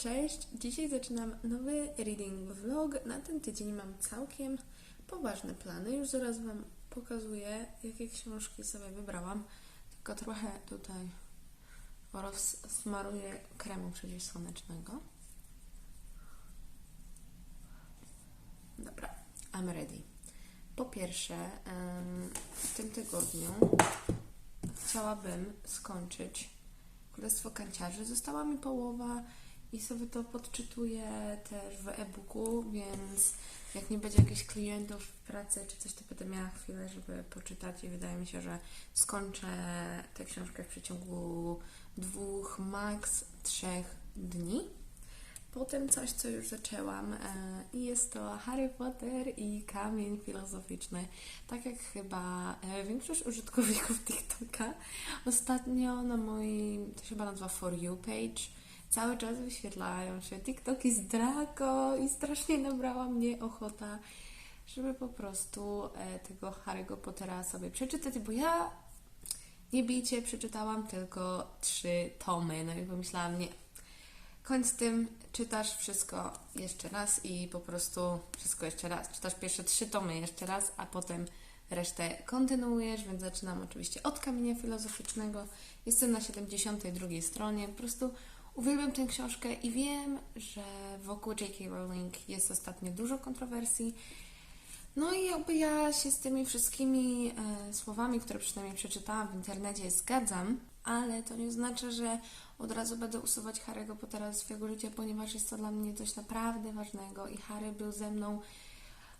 Cześć, dzisiaj zaczynam nowy reading vlog. Na ten tydzień mam całkiem poważne plany. Już zaraz Wam pokazuję, jakie książki sobie wybrałam. Tylko trochę tutaj rozsmaruję kremu przeciwsłonecznego. Dobra, I'm ready. Po pierwsze, w tym tygodniu chciałabym skończyć Królestwo Kanciarzy. Została mi połowa i sobie to podczytuję też w e-booku, więc jak nie będzie jakichś klientów w pracy czy coś, to będę miała chwilę, żeby poczytać i wydaje mi się, że skończę tę książkę w przeciągu dwóch, maks trzech dni. Potem coś, co już zaczęłam e, i jest to Harry Potter i kamień filozoficzny. Tak jak chyba e, większość użytkowników TikToka ostatnio na moim, to się chyba nazywa For You page, cały czas wyświetlają się TikToki z Draco i strasznie nabrała mnie ochota, żeby po prostu e, tego Harry'ego Pottera sobie przeczytać, bo ja nie bijcie, przeczytałam tylko trzy tomy, no i pomyślałam, nie, kończ z tym, czytasz wszystko jeszcze raz i po prostu wszystko jeszcze raz. Czytasz pierwsze trzy tomy jeszcze raz, a potem resztę kontynuujesz, więc zaczynam oczywiście od kamienia filozoficznego. Jestem na 72 stronie. Po prostu uwielbiam tę książkę i wiem, że wokół J.K. Rowling jest ostatnio dużo kontrowersji. No i jakby ja się z tymi wszystkimi e, słowami, które przynajmniej przeczytałam w internecie, zgadzam, ale to nie znaczy, że od razu będę usuwać Harry'ego Pottera ze swojego życia, ponieważ jest to dla mnie coś naprawdę ważnego i Harry był ze mną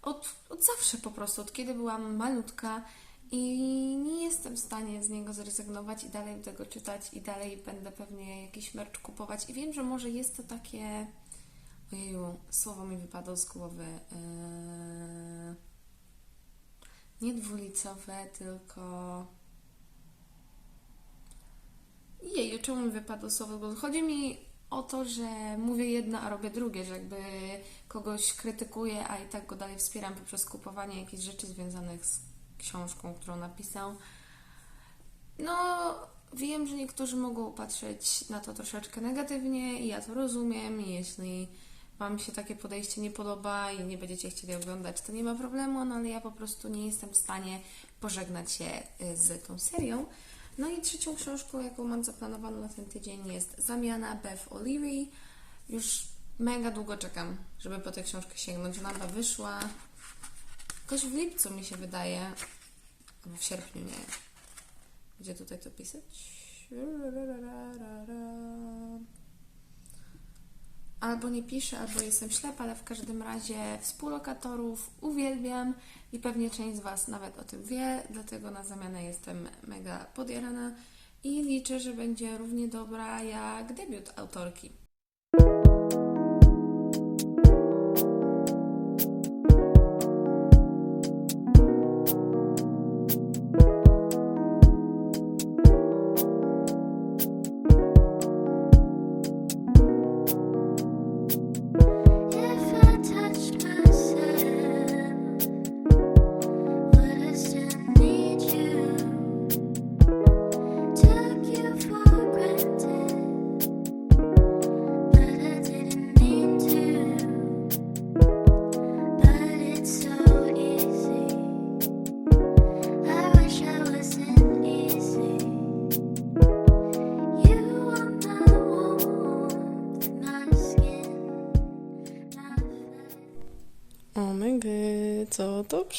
od, od zawsze po prostu, od kiedy byłam malutka i nie jestem w stanie z niego zrezygnować i dalej tego czytać i dalej będę pewnie jakiś merch kupować i wiem, że może jest to takie ojeju, słowo mi wypadło z głowy yy... nie dwulicowe, tylko Jeju, czemu mi wypadło słowo? Bo chodzi mi o to, że mówię jedno, a robię drugie, że jakby kogoś krytykuję, a i tak go dalej wspieram poprzez kupowanie jakichś rzeczy związanych z książką, którą napisał. No, wiem, że niektórzy mogą patrzeć na to troszeczkę negatywnie i ja to rozumiem jeśli Wam się takie podejście nie podoba i nie będziecie chcieli oglądać, to nie ma problemu, no ale ja po prostu nie jestem w stanie pożegnać się y, z tą serią. No i trzecią książką, jaką mam zaplanowaną na ten tydzień jest Zamiana Beth O'Leary. Już mega długo czekam, żeby po tę książkę sięgnąć. Ona wyszła jakoś w lipcu mi się wydaje, albo w sierpniu, nie Gdzie tutaj to pisać? Albo nie piszę, albo jestem ślepa, ale w każdym razie współlokatorów uwielbiam i pewnie część z Was nawet o tym wie, dlatego na zamianę jestem mega podjarana i liczę, że będzie równie dobra jak debiut autorki.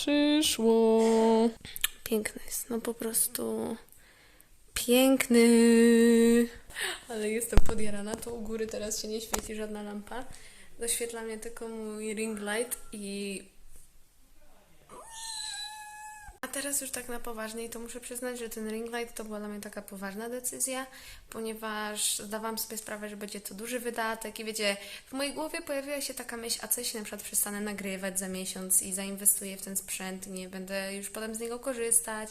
Przyszło? Piękny jest, no po prostu piękny. Ale jestem podjarana, to u góry teraz się nie świeci żadna lampa. Zaświetla mnie tylko mój ring light i... Teraz już tak na poważnie i to muszę przyznać, że ten ring light to była dla mnie taka poważna decyzja, ponieważ zdawałam sobie sprawę, że będzie to duży wydatek i wiecie, w mojej głowie pojawiła się taka myśl, a co jeśli na przykład przestanę nagrywać za miesiąc i zainwestuję w ten sprzęt, nie będę już potem z niego korzystać.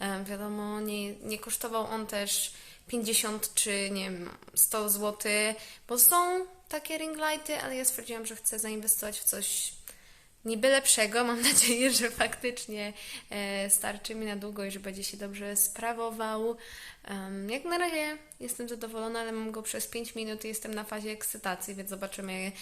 Em, wiadomo, nie, nie kosztował on też 50 czy nie wiem, 100 zł, bo są takie ring lighty, ale ja stwierdziłam, że chcę zainwestować w coś niby lepszego. Mam nadzieję, że faktycznie e, starczy mi na długo i że będzie się dobrze sprawował. Jak na razie jestem zadowolona, ale mam go przez 5 minut i jestem na fazie ekscytacji, więc zobaczymy,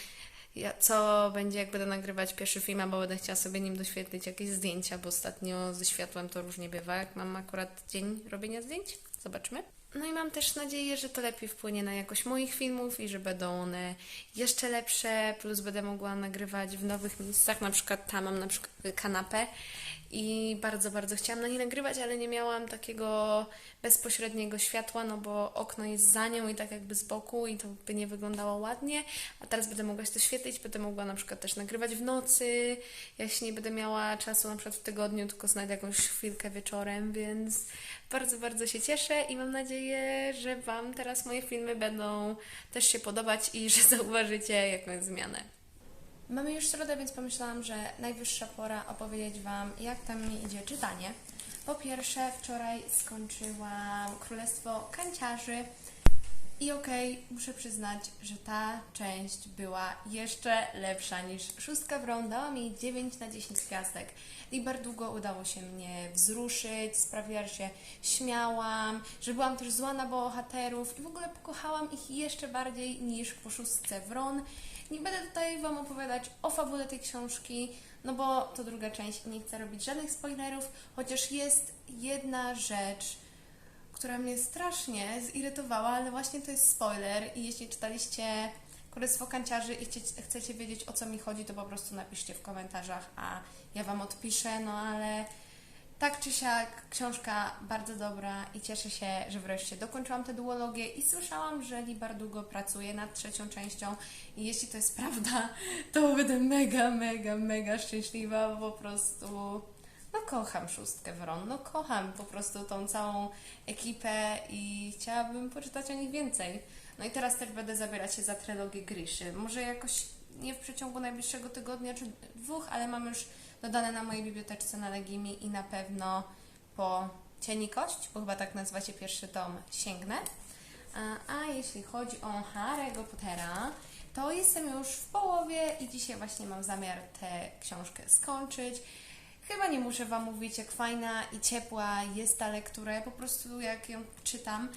co będzie, jak będę nagrywać pierwszy film, bo będę chciała sobie nim doświetlić jakieś zdjęcia, bo ostatnio ze światłem to różnie bywa, jak mam akurat dzień robienia zdjęć. Zobaczmy. No i mam też nadzieję, że to lepiej wpłynie na jakość moich filmów i że będą one jeszcze lepsze, plus będę mogła nagrywać w nowych miejscach, na przykład tam mam na przykład kanapę i bardzo, bardzo chciałam na niej nagrywać, ale nie miałam takiego bezpośredniego światła, no bo okno jest za nią i tak jakby z boku i to by nie wyglądało ładnie, a teraz będę mogła się doświetlić, będę mogła na przykład też nagrywać w nocy, jeśli nie będę miała czasu na przykład w tygodniu, tylko znajdę jakąś chwilkę wieczorem, więc bardzo, bardzo się cieszę i mam nadzieję, że Wam teraz moje filmy będą też się podobać i że zauważycie jakąś zmianę. Mamy już środę, więc pomyślałam, że najwyższa pora opowiedzieć Wam, jak tam mi idzie czytanie. Po pierwsze, wczoraj skończyłam Królestwo Kanciarzy i okej, muszę przyznać, że ta część była jeszcze lepsza niż szóstka Wron. Dała mi 9 na 10 gwiazdek. I bardzo długo udało się mnie wzruszyć, sprawiła, że się śmiałam, że byłam też zła na bohaterów i w ogóle pokochałam ich jeszcze bardziej niż po szóstce Wron. Nie będę tutaj Wam opowiadać o fabule tej książki, no bo to druga część i nie chcę robić żadnych spoilerów, chociaż jest jedna rzecz, która mnie strasznie zirytowała, ale właśnie to jest spoiler i jeśli czytaliście Królestwo Kanciarzy i chcie, chcecie wiedzieć o co mi chodzi, to po prostu napiszcie w komentarzach, a ja Wam odpiszę, no ale tak czy siak książka bardzo dobra i cieszę się, że wreszcie dokończyłam tę duologię i słyszałam, że Libar długo pracuje nad trzecią częścią i jeśli to jest prawda, to będę mega, mega, mega szczęśliwa, po prostu no kocham szóstkę Wron, no kocham po prostu tą całą ekipę i chciałabym poczytać o nich więcej. No i teraz też będę zabierać się za trylogię Griszy. Może jakoś nie w przeciągu najbliższego tygodnia czy dwóch, ale mam już dodane na mojej biblioteczce na Legimi i na pewno po Cieni Kość, bo chyba tak nazywa się pierwszy tom, sięgnę. A, a jeśli chodzi o Harry'ego Pottera, to jestem już w połowie i dzisiaj właśnie mam zamiar tę książkę skończyć. Chyba nie muszę Wam mówić, jak fajna i ciepła jest ta lektura. Ja po prostu jak ją czytam,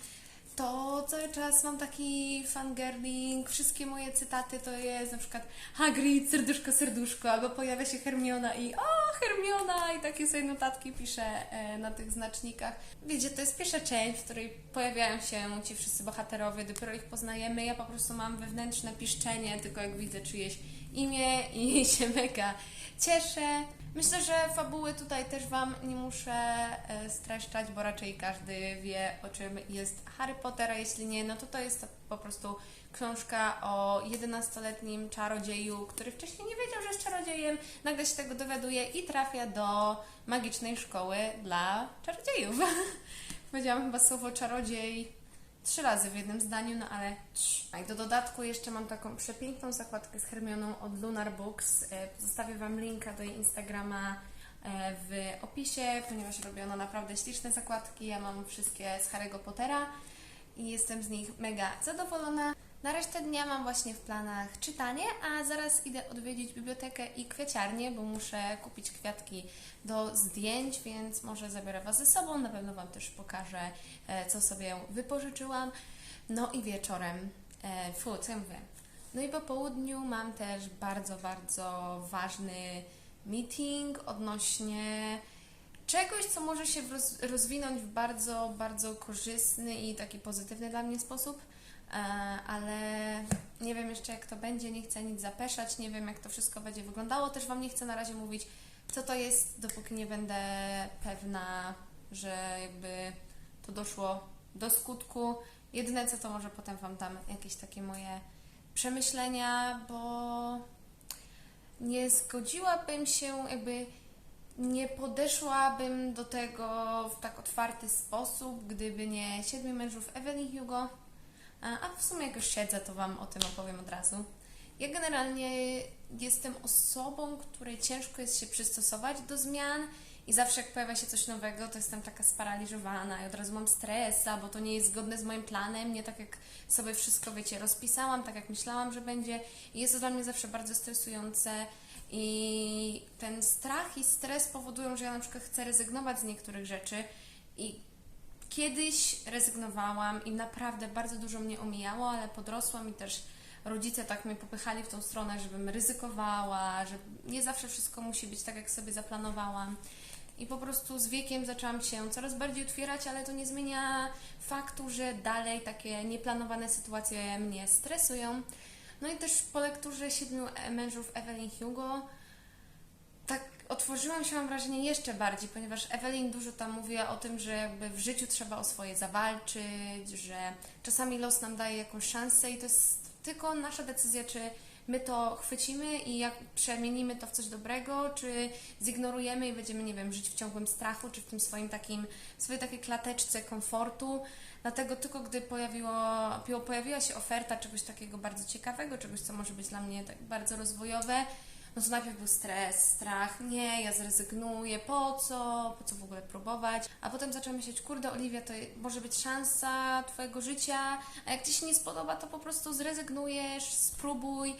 to cały czas mam taki fangirling, wszystkie moje cytaty to jest na przykład Hagrid, serduszko, serduszko, albo pojawia się Hermiona i o, Hermiona i takie sobie notatki piszę e, na tych znacznikach. Wiecie, to jest pierwsza część, w której pojawiają się ci wszyscy bohaterowie, dopiero ich poznajemy, ja po prostu mam wewnętrzne piszczenie, tylko jak widzę czyjeś imię i się mega cieszę. Myślę, że fabuły tutaj też Wam nie muszę e, streszczać, bo raczej każdy wie, o czym jest Harry Potter, a jeśli nie, no to to jest po prostu książka o 11-letnim czarodzieju, który wcześniej nie wiedział, że jest czarodziejem, nagle się tego dowiaduje i trafia do magicznej szkoły dla czarodziejów. Powiedziałam chyba słowo czarodziej trzy razy w jednym zdaniu, no ale. A i do dodatku jeszcze mam taką przepiękną zakładkę z Hermioną od Lunar Books. E, Zostawię Wam linka do jej Instagrama e, w opisie, ponieważ robi ona naprawdę śliczne zakładki. Ja mam wszystkie z Harry'ego Pottera i jestem z nich mega zadowolona. Na resztę dnia mam właśnie w planach czytanie, a zaraz idę odwiedzić bibliotekę i kwieciarnię, bo muszę kupić kwiatki do zdjęć, więc może zabiorę Was ze sobą. Na pewno Wam też pokażę, e, co sobie wypożyczyłam. No i wieczorem, e, fu, co ja mówię? No i po południu mam też bardzo, bardzo ważny meeting odnośnie czegoś, co może się roz, rozwinąć w bardzo, bardzo korzystny i taki pozytywny dla mnie sposób, ale nie wiem jeszcze jak to będzie, nie chcę nic zapeszać, nie wiem jak to wszystko będzie wyglądało, też Wam nie chcę na razie mówić, co to jest, dopóki nie będę pewna, że jakby to doszło do skutku. Jedyne co to może potem Wam dam jakieś takie moje przemyślenia, bo nie zgodziłabym się, jakby nie podeszłabym do tego w tak otwarty sposób, gdyby nie Siedmiu Mężów Evelyn Hugo. A, w sumie jak już siedzę, to Wam o tym opowiem od razu. Ja generalnie jestem osobą, której ciężko jest się przystosować do zmian i zawsze jak pojawia się coś nowego, to jestem taka sparaliżowana i od razu mam stres, bo to nie jest zgodne z moim planem, nie tak jak sobie wszystko, wiecie, rozpisałam, tak jak myślałam, że będzie i jest to dla mnie zawsze bardzo stresujące I ten strach i stres powodują, że ja na przykład chcę rezygnować z niektórych rzeczy i kiedyś rezygnowałam i naprawdę bardzo dużo mnie omijało, ale podrosłam i też rodzice tak mnie popychali w tą stronę, żebym ryzykowała, że nie zawsze wszystko musi być tak, jak sobie zaplanowałam. I po prostu z wiekiem zaczęłam się coraz bardziej otwierać, ale to nie zmienia faktu, że dalej takie nieplanowane sytuacje mnie stresują. No i też po lekturze Siedmiu mężów Evelyn Hugo tak otworzyłam się, mam wrażenie, jeszcze bardziej, ponieważ Evelyn dużo tam mówiła o tym, że jakby w życiu trzeba o swoje zawalczyć, że czasami los nam daje jakąś szansę i to jest tylko nasza decyzja, czy my to chwycimy i jak przemienimy to w coś dobrego, czy zignorujemy i będziemy, nie wiem, żyć w ciągłym strachu, czy w tym swoim takim, swojej takiej klateczce komfortu. Dlatego tylko gdy pojawiło, po- pojawiła się oferta czegoś takiego bardzo ciekawego, czegoś, co może być dla mnie tak bardzo rozwojowe, no to najpierw był stres, strach, nie, ja zrezygnuję, po co, po co w ogóle próbować, a potem zaczęłam myśleć, kurde Oliwia, to może być szansa Twojego życia, a jak Ci się nie spodoba, to po prostu zrezygnujesz, spróbuj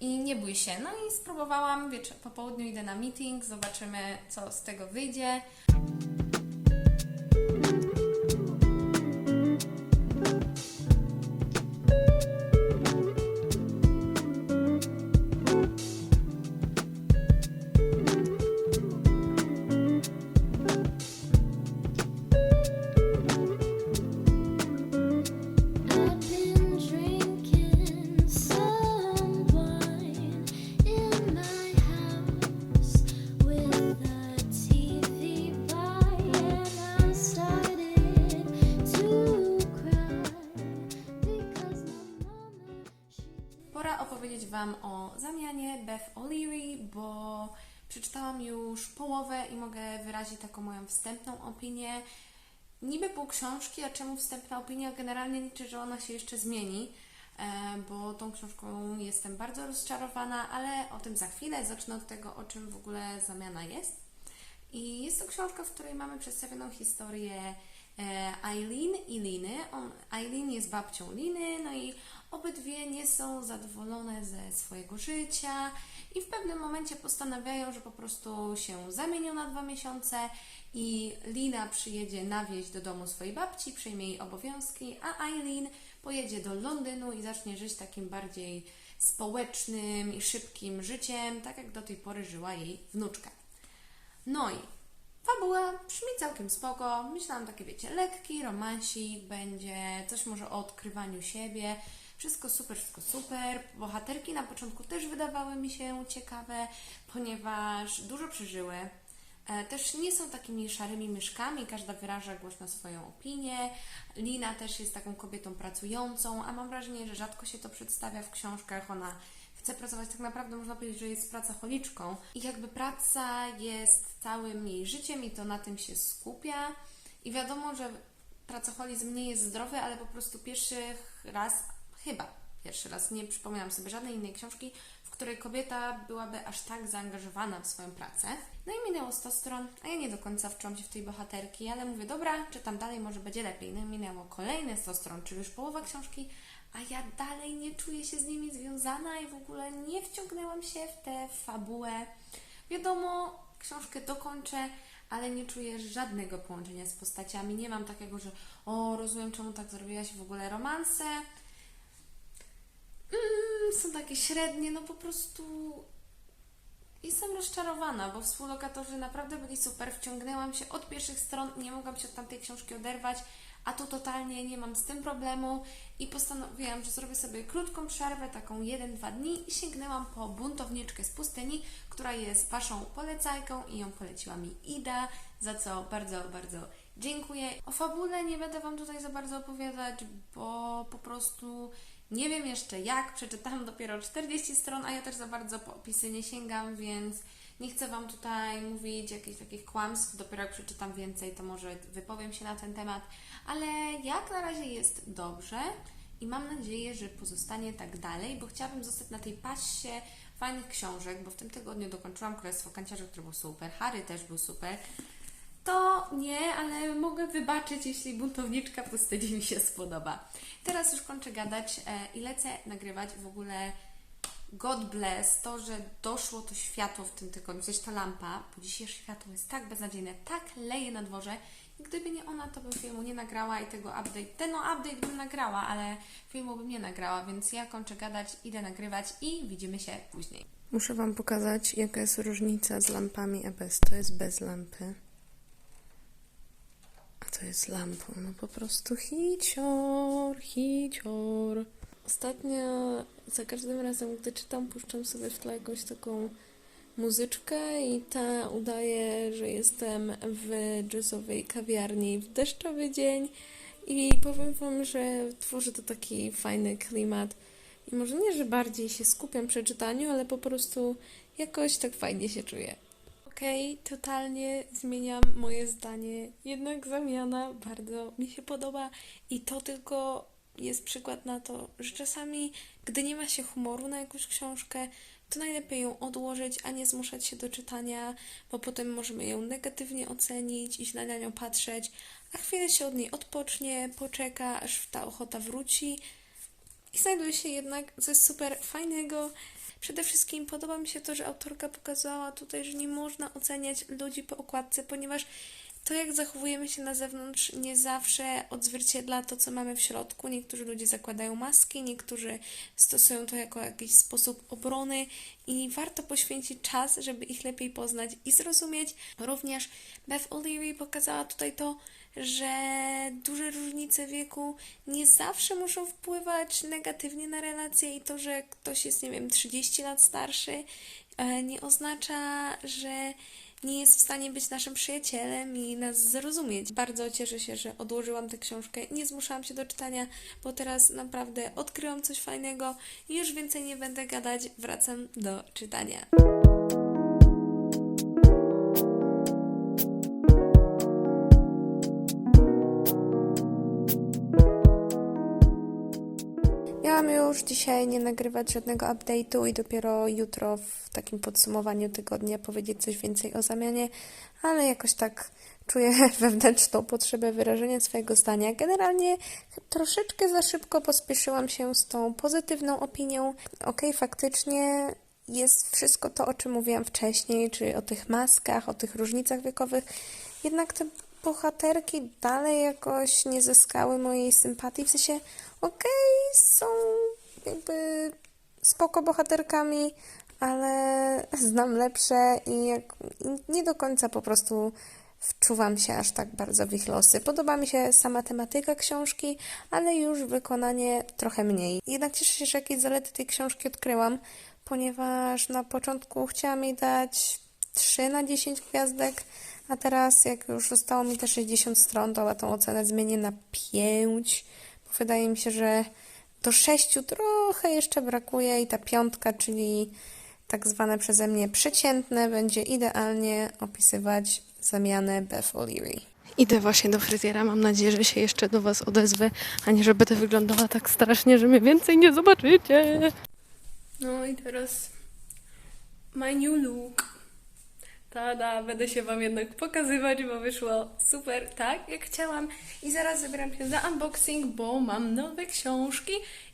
i nie bój się. No i spróbowałam, wieczór, po południu idę na meeting, zobaczymy co z tego wyjdzie. Pora opowiedzieć Wam o zamianie Beth O'Leary, bo przeczytałam już połowę i mogę wyrazić taką moją wstępną opinię. Niby pół książki, a czemu wstępna opinia? Generalnie liczę, że ona się jeszcze zmieni, e, bo tą książką jestem bardzo rozczarowana, ale o tym za chwilę. Zacznę od tego, o czym w ogóle zamiana jest. I jest to książka, w której mamy przedstawioną historię e, Eileen i Liny. Eileen jest babcią Liny, no i obydwie nie są zadowolone ze swojego życia i w pewnym momencie postanawiają, że po prostu się zamienią na dwa miesiące i Lina przyjedzie na wieś do domu swojej babci, przejmie jej obowiązki, a Eileen pojedzie do Londynu i zacznie żyć takim bardziej społecznym i szybkim życiem, tak jak do tej pory żyła jej wnuczka. No i fabuła brzmi całkiem spoko. Myślałam takie, wiecie, lekki romansik będzie, coś może o odkrywaniu siebie. Wszystko super, wszystko super. Bohaterki na początku też wydawały mi się ciekawe, ponieważ dużo przeżyły. E, Też nie są takimi szarymi myszkami, każda wyraża głośno swoją opinię. Lina też jest taką kobietą pracującą, a mam wrażenie, że rzadko się to przedstawia w książkach. Ona chce pracować, tak naprawdę można powiedzieć, że jest pracocholiczką i jakby praca jest całym jej życiem i to na tym się skupia. I wiadomo, że pracoholizm nie jest zdrowy, ale po prostu pierwszy raz, chyba pierwszy raz, nie przypomniałam sobie żadnej innej książki, w której kobieta byłaby aż tak zaangażowana w swoją pracę. No i minęło 100 stron, a ja nie do końca wczułam się w tej bohaterki, ale mówię, dobra, czytam dalej, może będzie lepiej. No i minęło kolejne 100 stron, czyli już połowa książki, a ja dalej nie czuję się z nimi związana i w ogóle nie wciągnęłam się w tę fabułę. Wiadomo, książkę dokończę, ale nie czuję żadnego połączenia z postaciami. Nie mam takiego, że o, rozumiem, czemu tak zrobiłaś w ogóle romanse. Mm, są takie średnie, no po prostu jestem rozczarowana, bo współlokatorzy naprawdę byli super. Wciągnęłam się od pierwszych stron, nie mogłam się od tamtej książki oderwać, a tu totalnie nie mam z tym problemu i postanowiłam, że zrobię sobie krótką przerwę, taką 1-2 dni i sięgnęłam po buntowniczkę z pustyni, która jest Waszą polecajką i ją poleciła mi Ida, za co bardzo, bardzo dziękuję. O fabule nie będę Wam tutaj za bardzo opowiadać, bo po prostu nie wiem jeszcze jak, przeczytałam dopiero 40 stron, a ja też za bardzo po opisy nie sięgam, więc nie chcę Wam tutaj mówić jakichś takich kłamstw. Dopiero jak przeczytam więcej, to może wypowiem się na ten temat, ale jak na razie jest dobrze i mam nadzieję, że pozostanie tak dalej, bo chciałabym zostać na tej pasie fajnych książek, bo w tym tygodniu dokończyłam Królestwo Kanciarzy, który był super, Harry też był super. To nie, ale mogę wybaczyć, jeśli buntowniczka pustyni mi się spodoba. Teraz już kończę gadać e, i lecę nagrywać w ogóle God bless to, że doszło to światło w tym tygodniu, coś ta lampa, bo dzisiejsze światło jest tak beznadziejne, tak leje na dworze i gdyby nie ona, to bym filmu nie nagrała i tego update, ten no update bym nagrała, ale filmu bym nie nagrała, więc ja kończę gadać, idę nagrywać i widzimy się później. Muszę Wam pokazać, jaka jest różnica z lampami EBS. To jest bez lampy. A to jest lampą. No po prostu hicior, hicior. Ostatnio za każdym razem, gdy czytam, puszczam sobie w tle jakąś taką muzyczkę i ta udaje, że jestem w jazzowej kawiarni w deszczowy dzień i powiem Wam, że tworzy to taki fajny klimat. I może nie, że bardziej się skupiam przy czytaniu, ale po prostu jakoś tak fajnie się czuję. Okej, totalnie zmieniam moje zdanie. Jednak zamiana bardzo mi się podoba i to tylko jest przykład na to, że czasami, gdy nie ma się humoru na jakąś książkę, to najlepiej ją odłożyć, a nie zmuszać się do czytania, bo potem możemy ją negatywnie ocenić i źle na nią patrzeć, a chwilę się od niej odpocznie, poczeka, aż ta ochota wróci i znajduje się jednak coś super fajnego. Przede wszystkim podoba mi się to, że autorka pokazała tutaj, że nie można oceniać ludzi po okładce, ponieważ to, jak zachowujemy się na zewnątrz, nie zawsze odzwierciedla to, co mamy w środku. Niektórzy ludzie zakładają maski, niektórzy stosują to jako jakiś sposób obrony i warto poświęcić czas, żeby ich lepiej poznać i zrozumieć. Również Beth O'Leary pokazała tutaj to, że duże różnice wieku nie zawsze muszą wpływać negatywnie na relacje i to, że ktoś jest, nie wiem, 30 lat starszy, e, nie oznacza, że nie jest w stanie być naszym przyjacielem i nas zrozumieć. Bardzo cieszę się, że odłożyłam tę książkę, nie zmuszałam się do czytania, bo teraz naprawdę odkryłam coś fajnego i już więcej nie będę gadać, wracam do czytania. Miałam już dzisiaj nie nagrywać żadnego update'u i dopiero jutro w takim podsumowaniu tygodnia powiedzieć coś więcej o zamianie, ale jakoś tak czuję wewnętrzną potrzebę wyrażenia swojego zdania. Generalnie troszeczkę za szybko pospieszyłam się z tą pozytywną opinią. Okej, faktycznie jest wszystko to, o czym mówiłam wcześniej, czy o tych maskach, o tych różnicach wiekowych, jednak te bohaterki dalej jakoś nie zyskały mojej sympatii. W sensie, okej, są jakby spoko bohaterkami, ale znam lepsze i, jak, nie do końca po prostu wczuwam się aż tak bardzo w ich losy. Podoba mi się sama tematyka książki, ale już wykonanie trochę mniej. Jednak cieszę się, że jakieś zalety tej książki odkryłam, ponieważ na początku chciałam jej dać 3 na 10 gwiazdek, a teraz jak już zostało mi te 60 stron, to tą ocenę zmienię na 5, bo wydaje mi się, że do 6 trochę jeszcze brakuje i ta piątka, czyli tak zwane przeze mnie przeciętne, będzie idealnie opisywać zamianę Beth O'Leary. Idę właśnie do fryzjera. Mam nadzieję, że się jeszcze do Was odezwę, a nie, że będę wyglądała tak strasznie, że mnie więcej nie zobaczycie. No i teraz my new look. Tada, będę się Wam jednak pokazywać, bo wyszło super, tak jak chciałam. I zaraz zabieram się za unboxing, bo mam nowe książki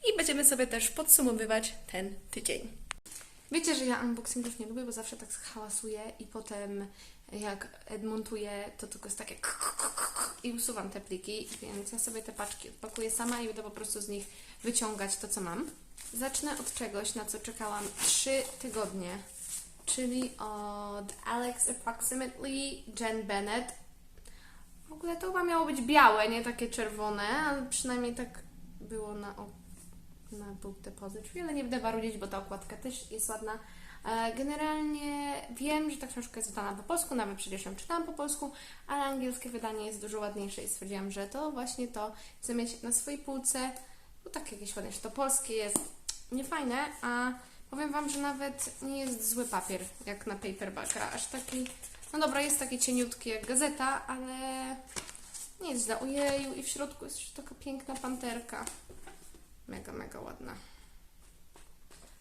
i będziemy sobie też podsumowywać ten tydzień. Wiecie, że ja unboxingów nie lubię, bo zawsze tak hałasuję i potem jak montuję, to tylko jest takie i usuwam te pliki, więc ja sobie te paczki odpakuję sama i będę po prostu z nich wyciągać to, co mam. Zacznę od czegoś, na co czekałam 3 tygodnie, czyli od Alex Approximately Jen Bennett. W ogóle to chyba miało być białe, nie takie czerwone, ale przynajmniej tak było na, na Book Depository, ale nie będę marudzić, bo ta okładka też jest ładna. E, Generalnie wiem, że ta książka jest wydana po polsku, nawet przecież ją czytałam po polsku, ale angielskie wydanie jest dużo ładniejsze i stwierdziłam, że to właśnie to chcę mieć na swojej półce, bo tak jakieś ładniejsze. To polskie jest niefajne, a powiem Wam, że nawet nie jest zły papier, jak na paperbacka, aż taki, no dobra, jest taki cieniutki jak gazeta, ale nie jest źle. Ojeju, i w środku jest jeszcze taka piękna panterka. Mega, mega ładna.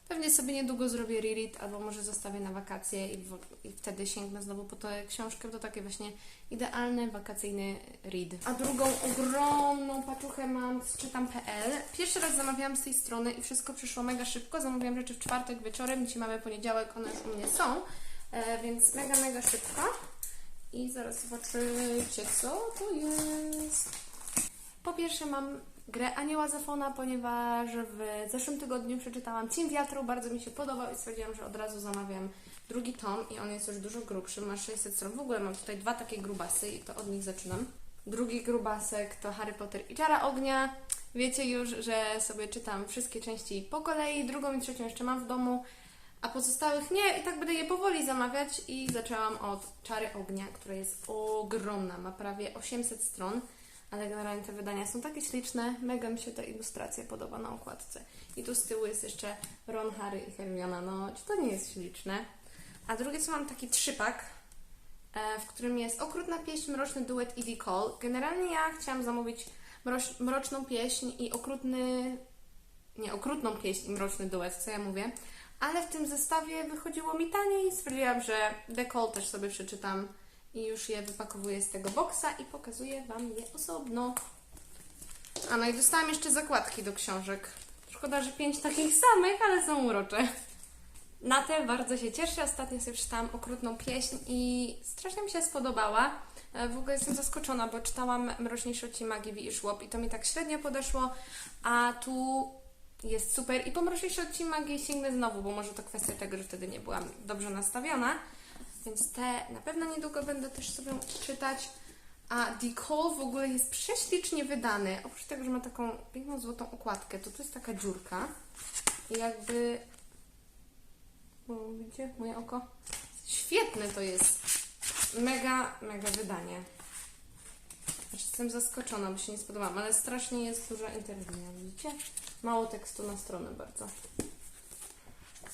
Pewnie sobie niedługo zrobię reread, albo może zostawię na wakacje i, w, i wtedy sięgnę znowu po tę książkę. To takie właśnie idealny wakacyjny read. A drugą ogromną paczuchę mam z czytam.pl. Pierwszy raz zamawiałam z tej strony i wszystko przyszło mega szybko. Zamawiałam rzeczy w czwartek wieczorem, dzisiaj mamy poniedziałek, one już u mnie są, e, więc mega, mega szybko. I zaraz zobaczycie, co to jest. Po pierwsze mam grę Anioła Zafona, ponieważ w zeszłym tygodniu przeczytałam Cień Wiatru, bardzo mi się podobał i stwierdziłam, że od razu zamawiam drugi tom i on jest już dużo grubszy, ma 600 stron. W ogóle mam tutaj dwa takie grubasy i to od nich zaczynam. Drugi grubasek to Harry Potter i Czara Ognia. Wiecie już, że sobie czytam wszystkie części po kolei, drugą i trzecią jeszcze mam w domu, a pozostałych nie i tak będę je powoli zamawiać i zaczęłam od Czary Ognia, która jest ogromna, ma prawie 800 stron, ale generalnie te wydania są takie śliczne, mega mi się ta ilustracja podoba na okładce. I tu z tyłu jest jeszcze Ron, Harry i Hermiona, no czy to nie jest śliczne? A drugie co mam taki trzypak, e, w którym jest okrutna pieśń, mroczny duet i Call. Generalnie ja chciałam zamówić mroczną pieśń i okrutny nie, okrutną pieśń i mroczny duet, co ja mówię. Ale w tym zestawie wychodziło mi taniej i stwierdziłam, że The Call też sobie przeczytam i już je wypakowuję z tego boksa i pokazuję Wam je osobno. A no i dostałam jeszcze zakładki do książek. Szkoda, że pięć takich samych, ale są urocze. Na te bardzo się cieszę. Ostatnio sobie czytałam okrutną pieśń i strasznie mi się spodobała. E, W ogóle jestem zaskoczona, bo czytałam Mroczniejszy odcień magii i Żłob i to mi tak średnio podeszło, a tu jest super. I po Mroczniejszy odcień magii sięgnę znowu, bo może to kwestia tego, że wtedy nie byłam dobrze nastawiona. Więc te na pewno niedługo będę też sobie czytać. A Call w ogóle jest prześlicznie wydany. Oprócz tego, że ma taką piękną złotą okładkę, to tu jest taka dziurka. I jakby widzicie moje oko? Świetne to jest. Mega, mega wydanie. Jestem zaskoczona, bo się nie spodobałam, ale strasznie jest duża interlinia, widzicie? Mało tekstu na stronę bardzo.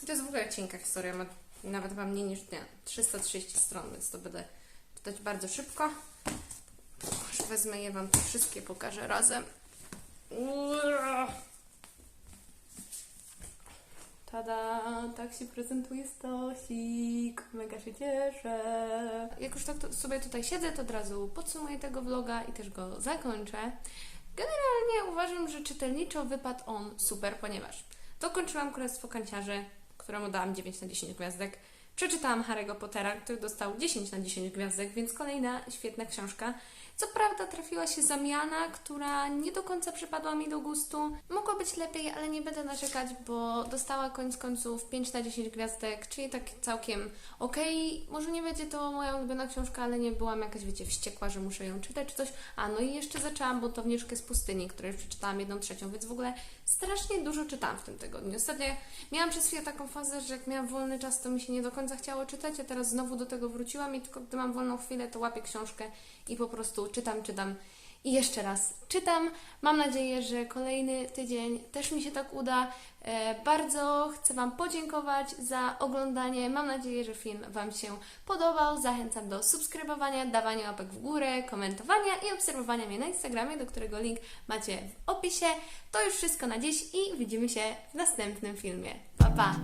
I to jest w ogóle cienka historia, ma nawet ma mniej niż nie, 330 stron, więc to będę czytać bardzo szybko. Już wezmę je Wam wszystkie, pokażę razem. Tada, tak się prezentuje stosik. Mega się cieszę. Jak już tak sobie tutaj siedzę, to od razu podsumuję tego vloga i też go zakończę. Generalnie uważam, że czytelniczo wypadł on super, ponieważ dokończyłam Królestwo Kanciarzy, któremu dałam 9 na 10 gwiazdek. Przeczytałam Harry'ego Pottera, który dostał 10 na 10 gwiazdek, więc kolejna świetna książka. Co prawda trafiła się zamiana, która nie do końca przypadła mi do gustu. Mogło być lepiej, ale nie będę narzekać, bo dostała koniec końców 5 na 10 gwiazdek, czyli tak całkiem okej. Może nie będzie to moja ulubiona książka, ale nie byłam jakaś, wiecie, wściekła, że muszę ją czytać czy coś. A, no i jeszcze zaczęłam buntowniczkę z pustyni, której przeczytałam jedną trzecią, więc w ogóle strasznie dużo czytałam w tym tygodniu. Ostatnio miałam przez chwilę taką fazę, że jak miałam wolny czas, to mi się nie do końca chciało czytać, a teraz znowu do tego wróciłam i tylko gdy mam wolną chwilę, to łapię książkę i po prostu czytam, czytam i jeszcze raz czytam. Mam nadzieję, że kolejny tydzień też mi się tak uda. E, bardzo chcę Wam podziękować za oglądanie. Mam nadzieję, że film Wam się podobał. Zachęcam do subskrybowania, dawania łapek w górę, komentowania i obserwowania mnie na Instagramie, do którego link macie w opisie. To już wszystko na dziś i widzimy się w następnym filmie. Pa, pa!